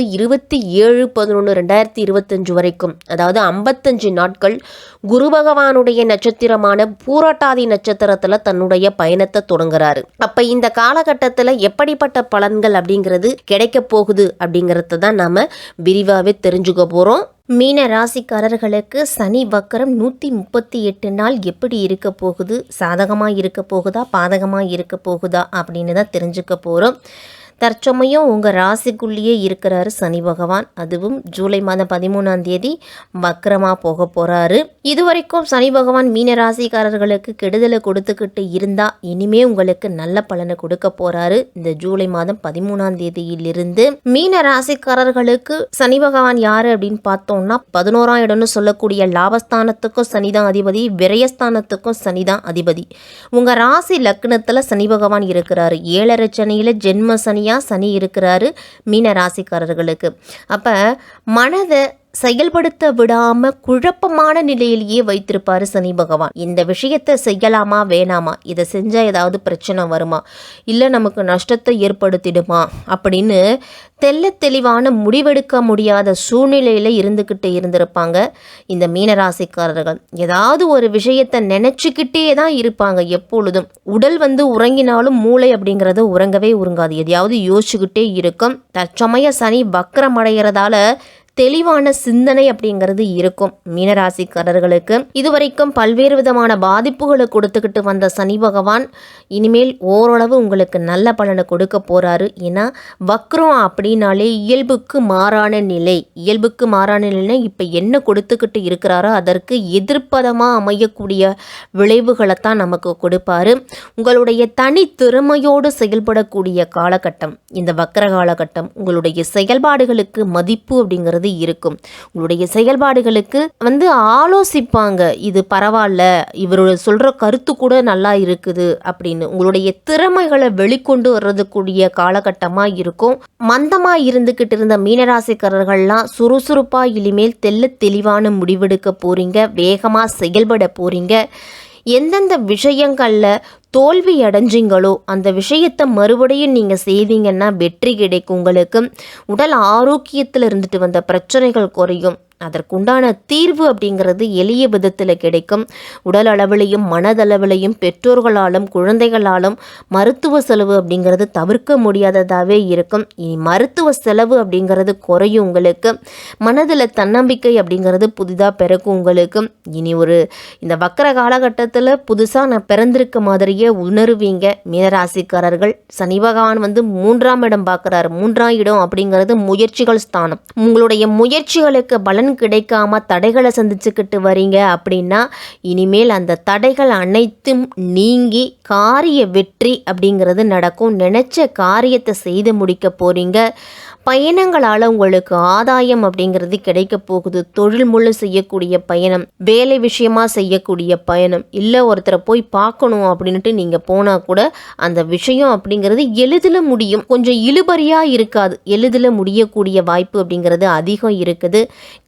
இருபத்தி ஏழு பதினொன்று ரெண்டாயிரத்தி இருபத்தஞ்சு வரைக்கும் அதாவது ஐம்பத்தஞ்சு நாட்கள் குரு பகவானுடைய நட்சத்திரமான பூரட்டாதி நட்சத்திரத்தில் தன்னுடைய பயணத்தை தொடங்குறாரு. அப்ப இந்த காலகட்டத்தில் எப்படிப்பட்ட பலன்கள் அப்படிங்கிறது கிடைக்க போகுது அப்படிங்கறத தான் நாம விரிவாகவே தெரிஞ்சுக்க போகிறோம் மீன ராசிக்காரர்களுக்கு சனி வக்கரம் நூற்றி முப்பத்தி எட்டு நாள் எப்படி இருக்க போகுது? சாதகமாக இருக்க போகுதா? பாதகமாக இருக்க போகுதா? அப்படின்னு தான் தெரிஞ்சுக்க போகிறோம் தற்சமயம் உங்கள் ராசிக்குள்ளேயே இருக்கிறாரு சனி பகவான். அதுவும் ஜூலை மாதம் பதிமூணாம் தேதி வக்கரமாக போக போகிறாரு இதுவரைக்கும் சனி பகவான் மீன ராசிக்காரர்களுக்கு கெடுதலை கொடுத்துக்கிட்டு இருந்தால் இனிமே உங்களுக்கு நல்ல பலனை கொடுக்க போகிறாரு இந்த ஜூலை மாதம் பதிமூணாம் தேதியிலிருந்து மீன ராசிக்காரர்களுக்கு சனி பகவான் யார் அப்படின்னு பார்த்தோம்னா பதினோராம் இடம்னு சொல்லக்கூடிய லாபஸ்தானத்துக்கும் சனிதான் அதிபதி விரயஸ்தானத்துக்கும் சனிதான் அதிபதி. உங்கள் ராசி லக்னத்தில் சனி பகவான் இருக்கிறாரு. ஏழரை சனியில் ஜென்ம சனியா சனி இருக்கிறாரு மீன ராசிக்காரர்களுக்கு அப்ப மனதை செயல்படுத்த விடாம குழப்பமான நிலையிலேயே வைத்திருப்பாரு சனி பகவான். இந்த விஷயத்தை செய்யலாமா வேணாமா? இதை செஞ்சா ஏதாவது பிரச்சனை வருமா? இல்லை நமக்கு நஷ்டத்தை ஏற்படுத்திடுமா? அப்படின்னு தெல்ல தெளிவான முடிவெடுக்க முடியாத சூழ்நிலையில இருந்துக்கிட்டு இருந்திருப்பாங்க இந்த மீனராசிக்காரர்கள். ஏதாவது ஒரு விஷயத்தை நினைச்சுக்கிட்டே தான் இருப்பாங்க எப்பொழுதும். உடல் வந்து உறங்கினாலும் மூளை அப்படிங்கிறது உறங்கவே உறங்காது. எதையாவது யோசிச்சுக்கிட்டே இருக்கும். தற்சமய சனி வக்கரம் அடைகிறதால தெளிவான சிந்தனை அப்படிங்கிறது இருக்கும். மீனராசிக்காரர்களுக்கு இதுவரைக்கும் பல்வேறு விதமான பாதிப்புகளை கொடுத்துக்கிட்டு வந்த சனி பகவான் இனிமேல் ஓரளவு உங்களுக்கு நல்ல பலனை கொடுக்க போறாரு. ஏன்னா வக்ரம் அப்படின்னாலே இயல்புக்கு மாறான நிலை. இயல்புக்கு மாறான நிலை இப்போ என்ன கொடுத்துக்கிட்டு இருக்கிறாரோ அதற்கு எதிர்ப்பதமாக அமையக்கூடிய விளைவுகளை தான் நமக்கு கொடுப்பாரு. உங்களுடைய தனி திறமையோடு செயல்படக்கூடிய காலகட்டம் இந்த வக்கர காலகட்டம் உங்களுடைய செயல்பாடுகளுக்கு மதிப்பு அப்படிங்கிறது இருக்கும். உங்களுடைய செயல்பாடுகளுக்கு வந்து ஆலோசிப்பாங்க. இது பரவாயில்ல இவரோட சொல்கிற கருத்து கூட நல்லா இருக்குது அப்படின்னு. உங்களுடைய திறமைகளை வெளிக்கொண்டு வர்றதுக்கூடிய காலகட்டமாக இருக்கும். மந்தமாக இருந்துக்கிட்டு இருந்த மீனராசிக்காரர்கள்லாம் சுறுசுறுப்பாக இனிமேல் தெல்ல தெளிவான முடிவெடுக்க போகிறீங்க வேகமாக செயல்பட போகிறீங்க எந்தெந்த விஷயங்களில் தோல்வி அடைஞ்சிங்களோ அந்த விஷயத்தை மறுபடியும் நீங்கள் செய்வீங்கன்னா வெற்றி கிடைக்கும் உங்களுக்கு. உடல் ஆரோக்கியத்தில் இருந்துட்டு வந்த பிரச்சனைகள் குறையும். அதற்குண்டான தீர்வு அப்படிங்கிறது எளிய விதத்தில் கிடைக்கும். உடல் அளவிலையும் மனதளவிலையும் பெற்றோர்களாலும் குழந்தைகளாலும் மருத்துவ செலவு அப்படிங்கிறது தவிர்க்க முடியாததாகவே இருக்கும். இனி மருத்துவ செலவு அப்படிங்கிறது குறையும் உங்களுக்கு. மனதில் தன்னம்பிக்கை அப்படிங்கிறது புதிதாக பிறக்கும் உங்களுக்கு. இனி ஒரு இந்த வக்கர காலகட்டத்தில் புதுசாக நான் பிறந்திருக்க மாதிரியே உணருவீங்க. மீனராசிக்காரர்கள் சனி பகவான் வந்து மூன்றாம் இடம் பார்க்குறாரு. மூன்றாம் இடம் அப்படிங்கிறது முயற்சிகள் ஸ்தானம். உங்களுடைய முயற்சிகளுக்கு பலன் கிடைக்காம தடைகளை சந்திச்சுக்கிட்டு வரீங்க அப்படின்னா இனிமேல் அந்த தடைகள் அனைத்தும் நீங்கி காரிய வெற்றி அப்படிங்கிறது நடக்கும். நினைச்ச காரியத்தை செய்து முடிக்க போறீங்க. பயணங்களால் உங்களுக்கு ஆதாயம் அப்படிங்கிறது கிடைக்க போகுது. தொழில் மூலம் செய்யக்கூடிய பயணம் வேலை விஷயமா செய்யக்கூடிய பயணம் இல்லை ஒருத்தரை போய் பார்க்கணும் அப்படின்ட்டு நீங்கள் போனால் கூட அந்த விஷயம் அப்படிங்கிறது எளிதில் முடியும். கொஞ்சம் இழுபறியாக இருக்காது. எளிதில் முடியக்கூடிய வாய்ப்பு அப்படிங்கிறது அதிகம் இருக்குது.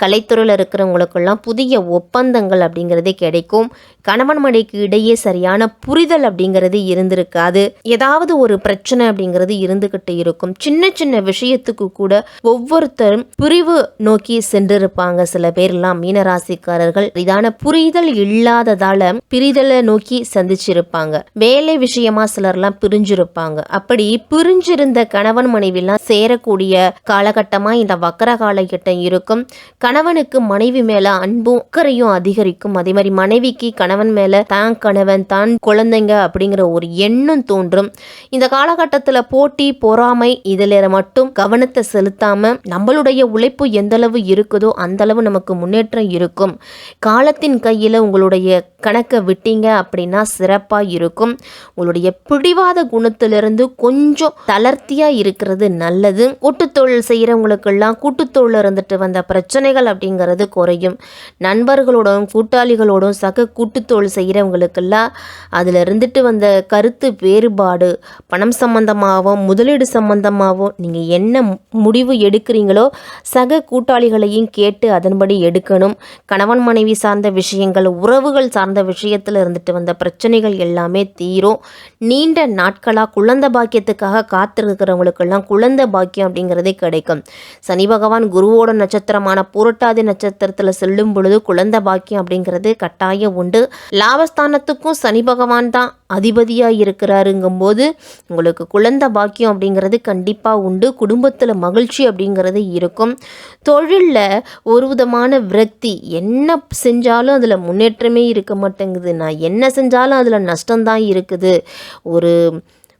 கலைத்துறையில் இருக்கிறவங்களுக்கெல்லாம் புதிய ஒப்பந்தங்கள் அப்படிங்கிறது கிடைக்கும். கணவன் மனைக்கு இடையே சரியான புரிதல் அப்படிங்கிறது இருந்திருக்காது. ஏதாவது ஒரு பிரச்சனை அப்படிங்கிறது இருந்துக்கிட்டு இருக்கும். சின்ன சின்ன விஷயத்துக்கு கூட ஒவ்வொருத்தரும் பிரிவு நோக்கி சென்றிருப்பாங்க. சில பேர்லாம் மீனராசிக்காரர்கள் இதான புரிதல் இல்லாததால பிரிதலை நோக்கி சந்திச்சிருப்பாங்க. வேலை விஷயமா சிலர்லாம் பிரிஞ்சிருப்பாங்க. அப்படி பிரிஞ்சிருந்த கணவன் மனைவிலாம் சேரக்கூடிய காலகட்டமா இந்த வக்கர காலகட்டம் இருக்கும். கணவனுக்கு மனைவி மேல அன்பும் அக்கறையும் அதிகரிக்கும். அதே மாதிரி மனைவிக்கு கணவன் மேல தான் கணவன் தான் குழந்தைங்க அப்படிங்கிற ஒரு எண்ணம் தோன்றும். இந்த காலகட்டத்தில் போட்டி பொறாமை இதில் மட்டும் கவனத்தை செலுத்தாமல் நம்மளுடைய உழைப்பு எந்தளவு இருக்குதோ அந்தளவு நமக்கு முன்னேற்றம் இருக்கும். காலத்தின் கையில் உங்களுடைய கணக்கை விட்டீங்க அப்படின்னா சிறப்பாக இருக்கும். உங்களுடைய பிடிவாத குணத்திலிருந்து கொஞ்சம் தளர்த்தியாக இருக்கிறது நல்லது. கூட்டுத்தொழில் செய்கிறவங்களுக்கெல்லாம் கூட்டுத்தொழில் இருந்துட்டு வந்த பிரச்சனைகள் அப்படிங்கிறது குறையும். நண்பர்களோடும் கூட்டாளிகளோடும் சக கூட்டுத்தொழில் செய்கிறவங்களுக்கெல்லாம் அதில் இருந்துட்டு வந்த கருத்து வேறுபாடு பணம் சம்பந்தமாகவும் முதலீடு சம்பந்தமாகவும் நீங்கள் என்ன முடிவு எடுக்கிறீங்களோ சக கூட்டாளிகளையும் கேட்டு அதன்படி எடுக்கணும். கணவன் மனைவி சார்ந்த விஷயங்கள் உறவுகள் சார்ந்த விஷயத்தில் இருந்துட்டு வந்த பிரச்சனைகள் எல்லாமே தீரும். நீண்ட நாட்களாக குழந்தை பாக்கியத்துக்காக காத்திருக்கிறவங்களுக்கெல்லாம் குழந்தை பாக்கியம் அப்படிங்கிறதே கிடைக்கும். சனி பகவான் குருவோட நட்சத்திரமான புரட்டாதி நட்சத்திரத்தில் செல்லும் பொழுது குழந்தை பாக்கியம் அப்படிங்கிறது கட்டாயம் உண்டு. லாபஸ்தானத்துக்கும் சனி பகவான் தான் அதிபதியாக இருக்கிறாருங்கும்போது உங்களுக்கு குழந்தை பாக்கியம் அப்படிங்கிறது கண்டிப்பாக உண்டு. குடும்பத்தில் மகிழ்ச்சி அப்படிங்கிறது இருக்கும். தொழிலில் ஒரு விதமான விரக்தி. என்ன செஞ்சாலும் அதில் முன்னேற்றமே இருக்க மாட்டேங்குது. நான் என்ன செஞ்சாலும் அதில் நஷ்டம்தான் இருக்குது. ஒரு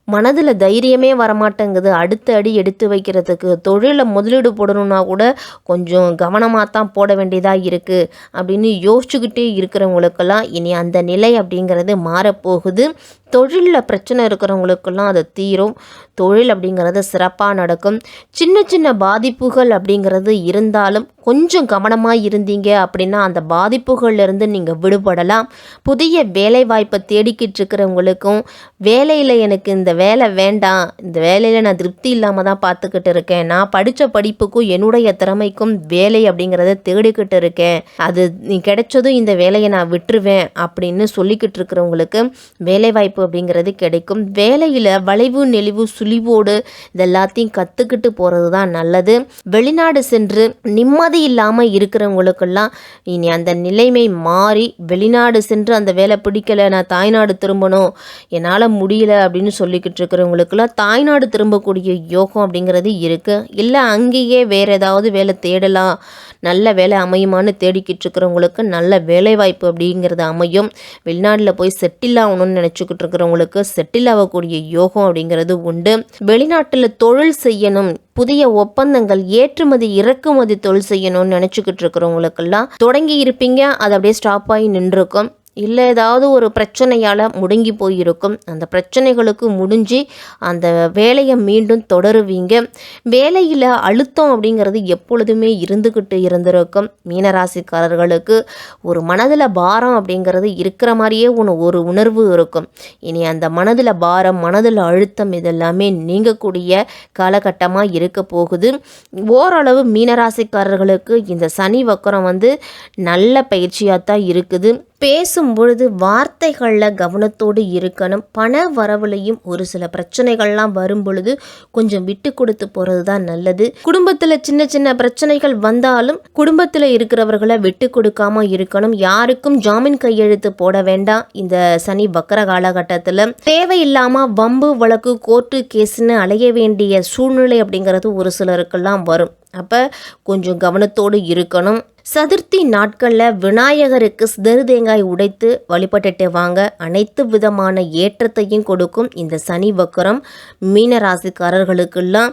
மனதில் தைரியமே வரமாட்டேங்குது. அடுத்த அடி எடுத்து வைக்கிறதுக்கு தொழிலில் முதலீடு போடணுன்னா கூட கொஞ்சம் கவனமாக தான் போட வேண்டியதாக இருக்குது அப்படின்னு யோசிச்சுக்கிட்டே இருக்கிறவங்களுக்கெல்லாம் இனி அந்த நிலை அப்படிங்கிறது மாறப்போகுது. தொழிலில் பிரச்சனை இருக்கிறவங்களுக்கெல்லாம் அது தீரும். தொழில் அப்படிங்கிறது சிறப்பாக நடக்கும். சின்ன சின்ன பாதிப்புகள் அப்படிங்கிறது இருந்தாலும் கொஞ்சம் கவனமாக இருந்தீங்க அப்படின்னா அந்த பாதிப்புகள்லேருந்து நீங்கள் விடுபடலாம். புதிய வேலை வாய்ப்பை தேடிக்கிட்டு இருக்கிறவங்களுக்கும் வேலையில் எனக்கு இந்த வேலை வேண்டாம். இந்த வேலையில் நான் திருப்தி இல்லாமல் தான் பார்த்துக்கிட்டு இருக்கேன். நான் படித்த படிப்புக்கும் என்னுடைய திறமைக்கும் வேலை அப்படிங்கிறத தேடிக்கிட்டு இருக்கேன். அது நீ கிடைச்சதும் இந்த வேலையை நான் விட்டுருவேன் அப்படின்னு சொல்லிக்கிட்டு இருக்கிறவங்களுக்கு வேலைவாய்ப்பு அப்படிங்கிறது கிடைக்கும். வேலையில் வளைவு நெளிவு சுழிவோடு இது எல்லாத்தையும் கற்றுக்கிட்டு போகிறது தான் நல்லது. வெளிநாடு சென்று நிம்மதி இல்லாமல் இருக்கிறவங்களுக்கெல்லாம் இனி அந்த நிலைமை மாறி வெளிநாடு சென்று அந்த வேலை பிடிக்கலை நான் தாய்நாடு திரும்பணும் என்னால் முடியல அப்படின்னு சொல்லி சொல்லிக்கிட்டு இருக்கிறவங்களுக்கெல்லாம் தாய்நாடு திரும்பக்கூடிய யோகம் அப்படிங்கிறது இருக்குது இல்லை அங்கேயே வேறு ஏதாவது வேலை தேடலாம். நல்ல வேலை அமையுமான்னு தேடிக்கிட்டு இருக்கிறவங்களுக்கு நல்ல வேலைவாய்ப்பு அப்படிங்கிறது அமையும். வெளிநாட்டில் போய் செட்டில் ஆகணும்னு நினச்சிக்கிட்டு இருக்கிறவங்களுக்கு செட்டில் ஆகக்கூடிய யோகம் அப்படிங்கிறது உண்டு. வெளிநாட்டில் தொழில் செய்யணும் புதிய ஒப்பந்தங்கள் ஏற்றுமதி இறக்குமதி தொழில் செய்யணும்னு நினச்சிக்கிட்டு இருக்கிறவங்களுக்கெல்லாம் தொடங்கி இருப்பீங்க. அது அப்படியே ஸ்டாப் ஆகி நின்றுருக்கும் இல்லை ஏதாவது ஒரு பிரச்சனையால் முடங்கி போயிருக்கும். அந்த பிரச்சனைகளுக்கு முடிஞ்சு அந்த வேலையை மீண்டும் தொடருவீங்க. வேலையில் அழுத்தம் அப்படிங்கிறது எப்பொழுதுமே இருந்துக்கிட்டு இருந்திருக்கும். மீனராசிக்காரர்களுக்கு ஒரு மனதில் பாரம் அப்படிங்கிறது இருக்கிற மாதிரியே ஒன்று ஒரு உணர்வு இருக்கும். இனி அந்த மனதில் பாரம் மனதில் அழுத்தம் இதெல்லாமே நீங்கக்கூடிய காலகட்டமாக இருக்க போகுது. ஓரளவு மீனராசிக்காரர்களுக்கு இந்த சனி வக்கரம் வந்து நல்ல பயிற்சியாக தான் இருக்குது. பேசும் பொழுது வார்த்தைகளில் கவனத்தோடு இருக்கணும். பண வரவுலையும் ஒரு சில பிரச்சனைகள்லாம் வரும் பொழுது கொஞ்சம் விட்டு கொடுத்து போகிறது தான் நல்லது. குடும்பத்தில் சின்ன சின்ன பிரச்சனைகள் வந்தாலும் குடும்பத்தில் இருக்கிறவர்களை விட்டு கொடுக்காம இருக்கணும். யாருக்கும் ஜாமீன் கையெழுத்து போட வேண்டாம். இந்த சனி வக்கர காலகட்டத்தில் தேவையில்லாமல் வம்பு வழக்கு கோர்ட்டு கேஸ்ன்னு அலைய வேண்டிய சூழ்நிலை அப்படிங்கிறது ஒரு சிலருக்கெல்லாம் வரும். அப்போ கொஞ்சம் கவனத்தோடு இருக்கணும். சதுர்த்தி நாட்களில் விநாயகருக்கு சிதறு தேங்காய் உடைத்து வழிபட்டுட்டு வாங்க. அனைத்து விதமான ஏற்றத்தையும் கொடுக்கும் இந்த சனி வக்கரம் மீனராசிக்காரர்களுக்கெல்லாம்.